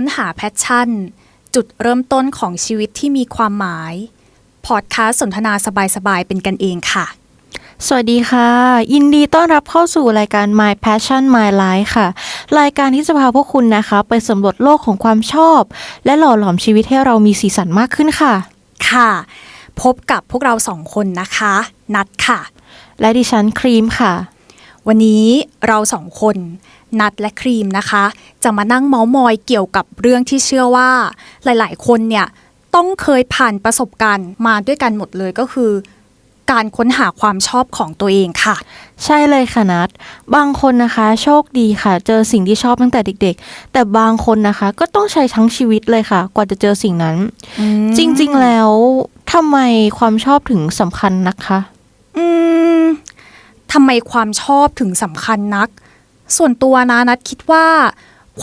ค้นหาแพชชั่น จุดเริ่มต้นของชีวิตที่มีความหมาย พอดคาสต์สนทนาสบายๆ เป็นกันเองค่ะ สวัสดีค่ะ ยินดีต้อนรับเข้าสู่รายการ My Passion My Life ค่ะ รายการที่จะพาพวกคุณนะคะ ไปสำรวจโลกของความชอบ และหล่อหลอมชีวิตให้เรามีสีสันมากขึ้นค่ะ ค่ะ พบกับพวกเราสองคนนะคะ นัดค่ะ และดิฉันครีมค่ะ วันนี้เราสองคน นัดและครีมนะคะ จะมานั่งเมาส์มอยเกี่ยวกับเรื่องที่เชื่อว่า หลาย ๆ คนเนี่ยต้องเคยผ่านประสบการณ์มาด้วยกันหมดเลยก็คือการค้นหาความชอบของตัวเองค่ะ ใช่เลยค่ะนัดบางคนนะคะโชคดีค่ะ เจอสิ่งที่ชอบตั้งแต่เด็ก ๆ แต่บางคนนะคะก็ต้องใช้ทั้งชีวิตเลยค่ะ กว่าจะเจอสิ่งนั้น จริงๆแล้วทำไมความชอบถึงสำคัญนะคะ อืมทำไมความชอบถึงสำคัญนัก ส่วนตัวนะนัดคิดว่า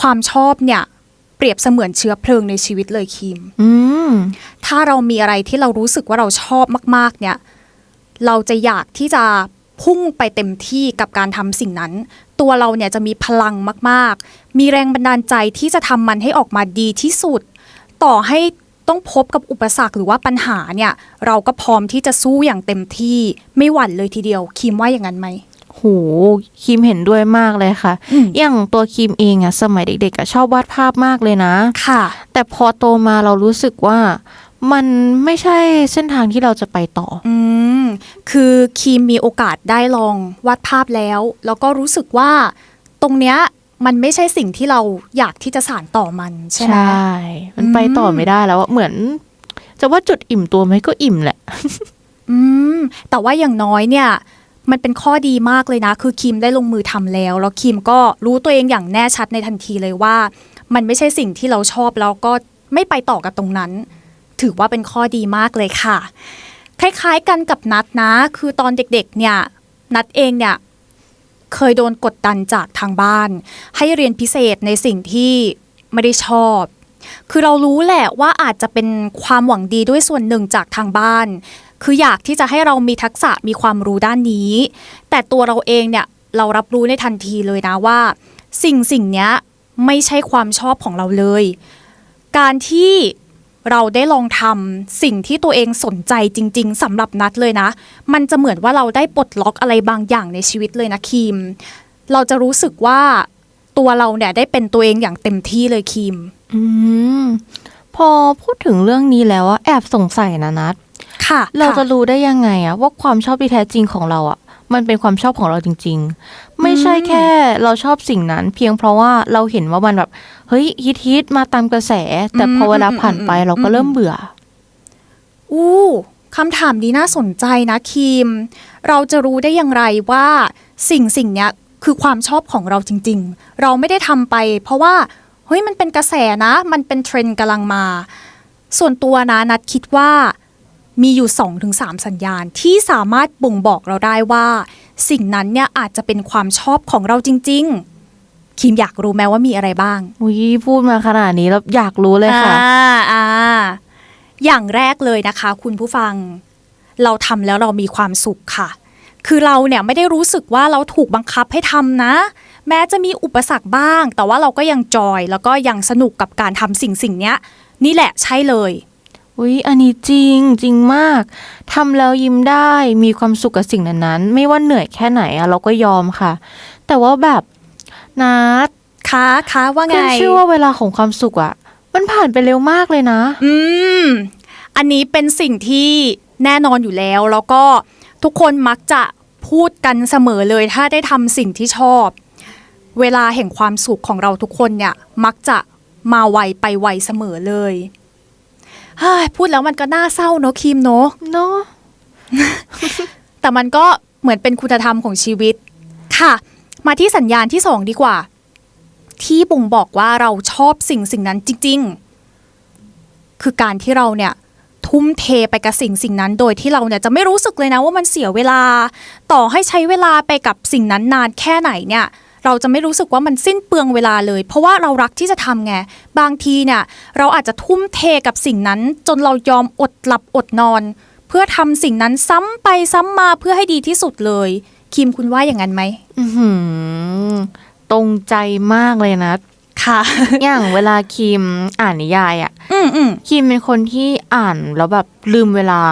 ความชอบเนี่ยเปรียบเสมือนเชื้อเพลิงในชีวิตเลยคิมอืมถ้าเรามีอะไรที่เรารู้สึกว่าเราชอบมาก ๆ เนี่ย เราจะอยากที่จะพุ่งไปเต็มที่กับการทำสิ่งนั้น ตัวเราเนี่ยจะมีพลังมากๆ มีแรงบันดาลใจที่จะทำมันให้ออกมาดีที่สุด ต่อให้ต้องพบกับอุปสรรคหรือว่าปัญหาเนี่ย เราก็พร้อมที่จะสู้อย่างเต็มที่ไม่หวั่นเลยทีเดียวคิมว่าอย่างนั้นไหมโหคิมเห็นด้วยมากเลยค่ะอืมอย่างตัวคิมเองอะสมัยเด็กๆอะชอบวาดภาพมากเลยนะ ค่ะ แต่พอโตมาเรารู้สึกว่ามันไม่ใช่เส้นทางที่เราจะไปต่อ อืม คือคีมมีโอกาสได้ลองวาดภาพแล้ว แล้วก็รู้สึกว่าตรงเนี้ยมันไม่ใช่สิ่งที่เราอยากที่จะสานต่อมันใช่ไหมมันไปต่อไม่ได้แล้วอะเหมือน จะว่าจุดอิ่มตัวไหมก็อิ่มแหละ อืม แต่ว่าอย่างน้อยเนี่ย มันเป็นข้อดีมากเลยนะ คือคิมได้ลงมือทำแล้ว แล้วคิมก็รู้ตัวเองอย่างแน่ชัดในทันทีเลยว่า มันไม่ใช่สิ่งที่เราชอบแล้วก็ไม่ไปต่อกับตรงนั้น ถือว่าเป็นข้อดีมากเลยค่ะ คล้ายๆกันกับนัดนะ คือตอนเด็กๆเนี่ยนัดเองเนี่ยเคยโดนกดดันจากทางบ้าน ให้เรียนพิเศษในสิ่งที่ไม่ได้ชอบ คือเรารู้แหละว่าอาจจะเป็นความหวังดีด้วยส่วนหนึ่งจากทางบ้าน คืออยากที่จะให้เรามีทักษะมีความรู้ด้านนี้ แต่ตัวเราเองเนี่ยเรารับรู้ในทันทีเลยนะว่า สิ่งสิ่งเนี้ยไม่ใช่ความชอบของเราเลย การที่เราได้ลองทำสิ่งที่ตัวเองสนใจจริง ๆสำหรับนัดเลยนะ มันจะเหมือนว่าเราได้ปลดล็อกอะไรบางอย่างในชีวิตเลยนะคิมเราจะรู้สึกว่าตัวเราเนี่ยได้เป็นตัวเองอย่างเต็มที่เลยคิมอืมพอพูดถึงเรื่องนี้แล้วแอบสงสัยนะนัด ค่ะ เราจะค่รู้ได้ยังไงอะว่าความชอบที่แท้จริงของเราอะมันเป็นความชอบของเราจริง ๆ ไม่ใช่แค่เราชอบสิ่งนั้น เพียงเพราะว่าเราเห็นว่ามันแบบเฮ้ยฮิตฮิตๆมาตามกระแส แต่พอเวลาผ่านไปเราก็เริ่มเบื่อ อู้คำถามนี้น่าสนใจนะคิมเราจะรู้ได้อย่างไรว่าสิ่งสิ่งเนี้ยคือความชอบของเราจริง ๆ เราไม่ได้ทำไป เพราะว่าเฮ้ยมันเป็นกระแสนะ มันเป็นเทรนด์กำลังมา ส่วนตัวนะนัดคิดว่า มีอยู่ 2-3 สัญญาณที่สามารถบ่งบอกเราได้ว่า สิ่งนั้นเนี่ยอาจจะเป็นความชอบของเราจริง ๆ คิมอยากรู้ไหมว่ามีอะไรบ้าง อุ้ยพูดมาขนาดนี้แล้วอยากรู้เลยค่ะ อ่าอ่าอย่างแรกเลยนะคะ คุณผู้ฟัง เราทำแล้วเรามีความสุขค่ะ คือเราเนี่ยไม่ได้รู้สึกว่าเราถูกบังคับให้ทำนะ แม้จะมีอุปสรรคบ้าง แต่ว่าเราก็ยังจอย แล้วก็ยังสนุกกับการทำสิ่งสิ่งเนี้ย นี่แหละใช่เลย อุ้ยอันนี้จริงจริงมากทำแล้วยิ้มได้มีความสุขกับสิ่งนั้นๆ ไม่ว่าเหนื่อยแค่ไหนอะเราก็ยอมค่ะ แต่ว่าแบบนัดคะคะว่าไงขึ้นชื่อว่าเวลาของความสุขอะมันผ่านไปเร็วมากเลยนะ อืม อันนี้เป็นสิ่งที่แน่นอนอยู่แล้ว แล้วก็ทุกคนมักจะพูดกันเสมอเลย ถ้าได้ทำสิ่งที่ชอบ เวลาแห่งความสุขของเราทุกคนเนี่ย มักจะมาไวไปไวเสมอเลยเฮ้ย พูดแล้วมันก็น่าเศร้าเนอะคิมเนอะเนาะแต่มันก็เหมือนเป็นคุณธรรมของชีวิต ค่ะ มาที่สัญญาณที่สองดีกว่า ที่บ่งบอกว่าเราชอบสิ่งสิ่งนั้นจริง ๆ คือการที่เราเนี่ยทุ่มเทไปกับสิ่งสิ่งนั้น โดยที่เราเนี่ยจะไม่รู้สึกเลยนะว่ามันเสียเวลา ต่อให้ใช้เวลาไปกับสิ่งนั้นนานแค่ไหนเนี่ย เราจะไม่รู้สึกว่ามันสิ้นเปลืองเวลาเลย เพราะว่าเรารักที่จะทำไง บางทีเนี่ยเราอาจจะทุ่มเทกับสิ่งนั้น จนเรายอมอดหลับอดนอน เพื่อทำสิ่งนั้นซ้ำไปซ้ำมาเพื่อให้ดีที่สุดเลยคิมคุณว่าอย่างนั้นไหมอื้อหือตรงใจมากเลยนะ ค่ะ อย่างเวลาคิมอ่านนิยายอะอืมอืมคิมเป็นคนที่อ่านแล้วแบบลืมเวลา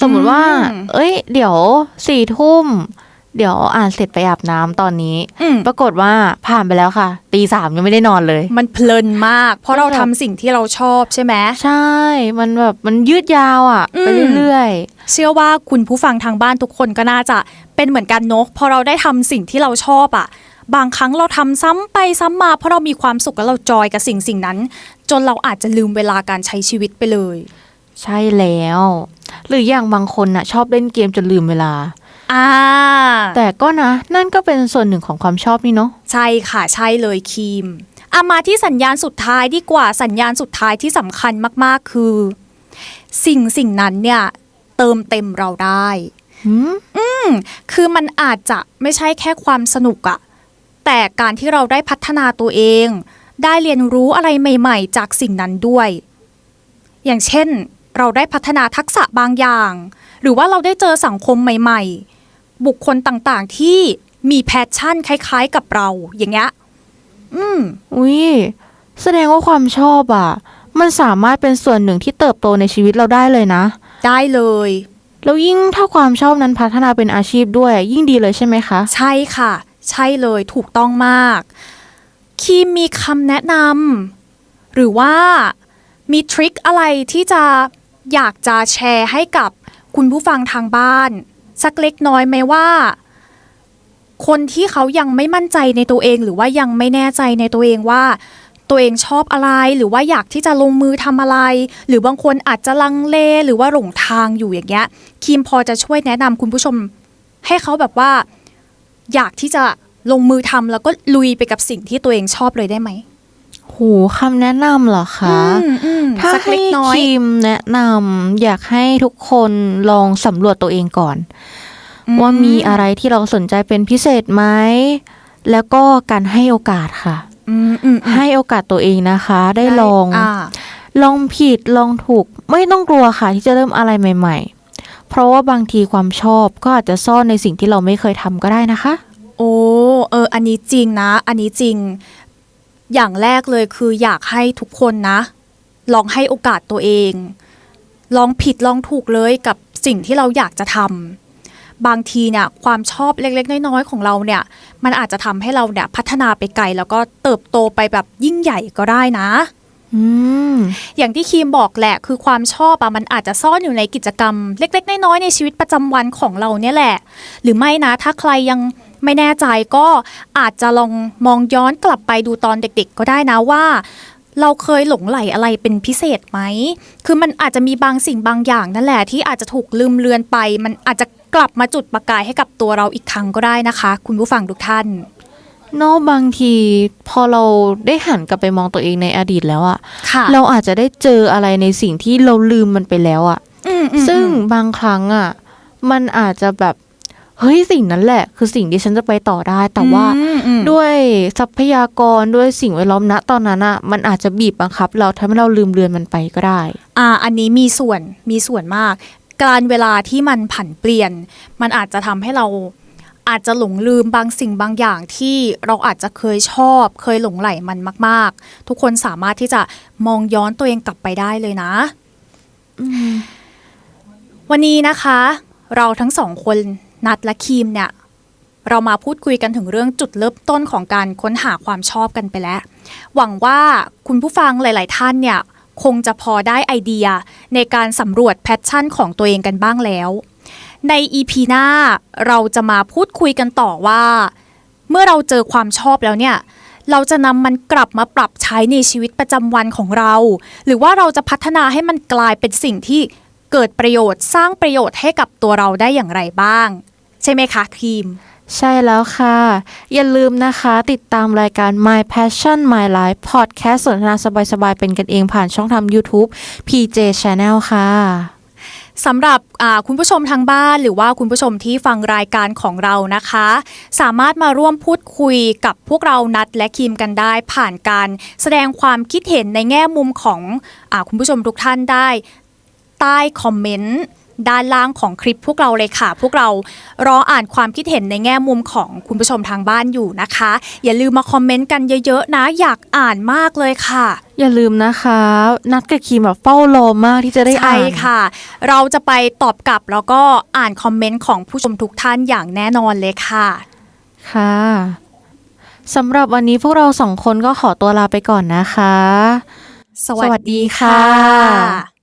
สมมติว่าอืมเอ้ย เดี๋ยวสี่ทุ่ม เดี๋ยวอ่านเสร็จไปอาบน้ำตอนนี้อืมปรากฏว่าผ่านไปแล้วค่ะ ตีสามยังไม่ได้นอนเลย มันเพลินมาก เพราะเราแบบทำสิ่งที่เราชอบใช่ไหมใช่ มันแบบมันยืดยาวอะอืมไปเรื่อยเชื่อว่าคุณผู้ฟังทางบ้านทุกคนก็น่าจะเป็นเหมือนกันเนอะพอเราได้ทำสิ่งที่เราชอบอะบางครั้งเราทำซ้ำไปซ้ำมา เพราะเรามีความสุขและเราจอยกับสิ่งสิ่งนั้น จนเราอาจจะลืมเวลาการใช้ชีวิตไปเลยๆใช่แล้ว หรืออย่างบางคนน่ะ ชอบเล่นเกมจนลืมเวลา อ่าแต่ก็นะ นั่นก็เป็นส่วนหนึ่งของความชอบนี่เนาะใช่ค่ะใช่เลยคีมอามาที่สัญญาณสุดท้ายดีกว่าสัญญาณสุดท้ายที่สำคัญมากๆ คือ สิ่งสิ่งนั้นเนี่ย เติมเต็มเราได้หืมคือมันอาจจะไม่ใช่แค่ความสนุกอะแต่การที่เราได้พัฒนาตัวเอง ได้เรียนรู้อะไรใหม่ ๆ จากสิ่งนั้นด้วย อย่างเช่น เราได้พัฒนาทักษะบางอย่าง หรือว่าเราได้เจอสังคมใหม่ ๆ บุคคลต่างๆ ที่มีแพชชั่นคล้าย ๆ กับเรา อย่างเงี้ย อืม อุ้ยแสดงว่าความชอบอะ มันสามารถเป็นส่วนหนึ่งที่เติบโตในชีวิตเราได้เลยนะ ได้เลย แล้วยิ่งถ้าความชอบนั้นพัฒนาเป็นอาชีพด้วย ยิ่งดีเลยใช่ไหมคะ ใช่ค่ะ ใช่เลยถูกต้องมากคีมมีคำแนะนำหรือว่ามีทริคอะไรที่จะอยากจะแชร์ให้กับคุณผู้ฟังทางบ้าน สักเล็กน้อยไหมว่า คนที่เขายังไม่มั่นใจในตัวเองหรือว่ายังไม่แน่ใจในตัวเองว่า ตัวเองชอบอะไรหรือว่าอยากที่จะลงมือทำอะไร หรือบางคนอาจจะลังเลหรือว่าหลงทางอยู่อย่างเงี้ยคีมพอจะช่วยแนะนำคุณผู้ชม ให้เขาแบบว่า อยากที่จะลงมือทำแล้วก็ลุยไปกับสิ่งที่ตัวเองชอบเลยได้ไหม หคำแนะนำเหรอคะอืมอืมถ้าสักให้เล็กน้อยคิมแนะนำอยากให้ทุกคนลองสำรวจตัวเองก่อน ว่ามีอะไรที่เราสนใจเป็นพิเศษไหม แล้วก็การให้โอกาสค่ะอืมอืมอืมให้โอกาสตัวเองนะคะ ได้ลองอ่าลองผิดลองถูก ไม่ต้องกลัวค่ะ ที่จะเริ่มอะไรใหม่ ๆ เพราะว่าบางทีความชอบก็อาจจะซ่อนในสิ่งที่เราไม่เคยทำก็ได้นะคะ โอ้เออ อันนี้จริงนะ อันนี้จริง อย่างแรกเลยคืออยากให้ทุกคนนะ ลองให้โอกาสตัวเอง ลองผิดลองถูกเลยกับสิ่งที่เราอยากจะทำบางทีเนี่ยความชอบเล็กๆ น้อยๆของเราเนี่ย มันอาจจะทำให้เราเนี่ยพัฒนาไปไกล แล้วก็เติบโตไปแบบยิ่งใหญ่ก็ได้นะอืมอย่างที่คีมบอกแหละคือความชอบอะมันอาจจะซ่อนอยู่ในกิจกรรม เล็ก ๆ น้อยๆในชีวิตประจำวันของเราเนี่ยแหละ หรือไม่นะถ้าใครยัง ไม่แน่ใจก็อาจจะลองมองย้อนกลับไปดูตอนเด็กๆ ก็ได้นะว่า เราเคยหลงไหลอะไรเป็นพิเศษไหม คือมันอาจจะมีบางสิ่งบางอย่างนั่นแหละที่อาจจะถูกลืมเลือนไป มันอาจจะกลับมาจุดประกายให้กับตัวเราอีกครั้งก็ได้นะคะ คุณผู้ฟังทุกท่านเนอกบางทีพอเราได้หันกลับไปมองตัวเองในอดีตแล้วอะค่ะเราอาจจะได้เจออะไรในสิ่งที่เราลืมมันไปแล้วอะอืมอืมซึ่งบางครั้งอะมันอาจจะแบบ เฮ้ยสิ่งนั้นแหละ คือสิ่งที่ฉันจะไปต่อได้ แต่ว่าอืมอืมด้วยทรัพยากรด้วยสิ่งแวดล้อมณตอนนั้นอะมันอาจจะบีบบังคับ เราทำให้เราลืมเลือนมันไปก็ได้ อ่า อันนี้มีส่วนมีส่วนมาก การเวลาที่มันผันเปลี่ยน มันอาจจะทำให้เราอาจจะหลงลืมบางสิ่งบางอย่างที่เราอาจจะเคยชอบ เคยหลงไหลมันมาก ๆ ทุกคนสามารถที่จะมองย้อนตัวเองกลับไปได้เลยนะวันนี้นะคะ เราทั้งสองคน นัดและคีมเนี่ย เรามาพูดคุยกันถึงเรื่องจุดเริ่มต้นของการค้นหาความชอบกันไปแล้ว หวังว่าคุณผู้ฟังหลาย ๆ ท่านเนี่ยคงจะพอได้ไอเดียในการสำรวจแพชชั่นของตัวเองกันบ้างแล้ว ใน EP หน้าเราจะมาพูดคุยกันต่อว่า เมื่อเราเจอความชอบแล้วเนี่ย เราจะนำมันกลับมาปรับใช้ในชีวิตประจำวันของเรา หรือว่าเราจะพัฒนาให้มันกลายเป็นสิ่งที่ เกิดประโยชน์สร้างประโยชน์ให้กับตัวเราได้อย่างไรบ้าง ใช่ไหมคะครีม ใช่แล้วค่ะ อย่าลืมนะคะติดตามรายการ My Passion My Life Podcast สนทนาสบายๆ เป็นกันเองผ่านช่องทาง YouTube PJ Channel ค่ะสำหรับอ่าคุณผู้ชมทางบ้านหรือว่าคุณผู้ชมที่ฟังรายการของเรานะคะ สามารถมาร่วมพูดคุยกับพวกเรานัดและคิมกันได้ ผ่านการแสดงความคิดเห็นในแง่มุมของอาคุณผู้ชมทุกท่านได้ ใต้คอมเมนต์ด้านล่างของคลิปพวกเราเลยค่ะ พวกเรารออ่านความคิดเห็นในแง่มุมของคุณผู้ชมทางบ้านอยู่นะคะ อย่าลืมมาคอมเมนต์กันเยอะๆนะอยากอ่านมากเลยค่ะ อย่าลืมนะคะ นัดกับคิมแบบเฝ้ารอมากที่จะได้ใช่อ่านค่ะ เราจะไปตอบกลับแล้วก็อ่านคอมเมนต์ของผู้ชมทุกท่านอย่างแน่นอนเลยค่ะ ค่ะสำหรับวันนี้พวกเราสองคนก็ขอตัวลาไปก่อนนะคะ สวัสดีสวัสดีค่ค่ะะ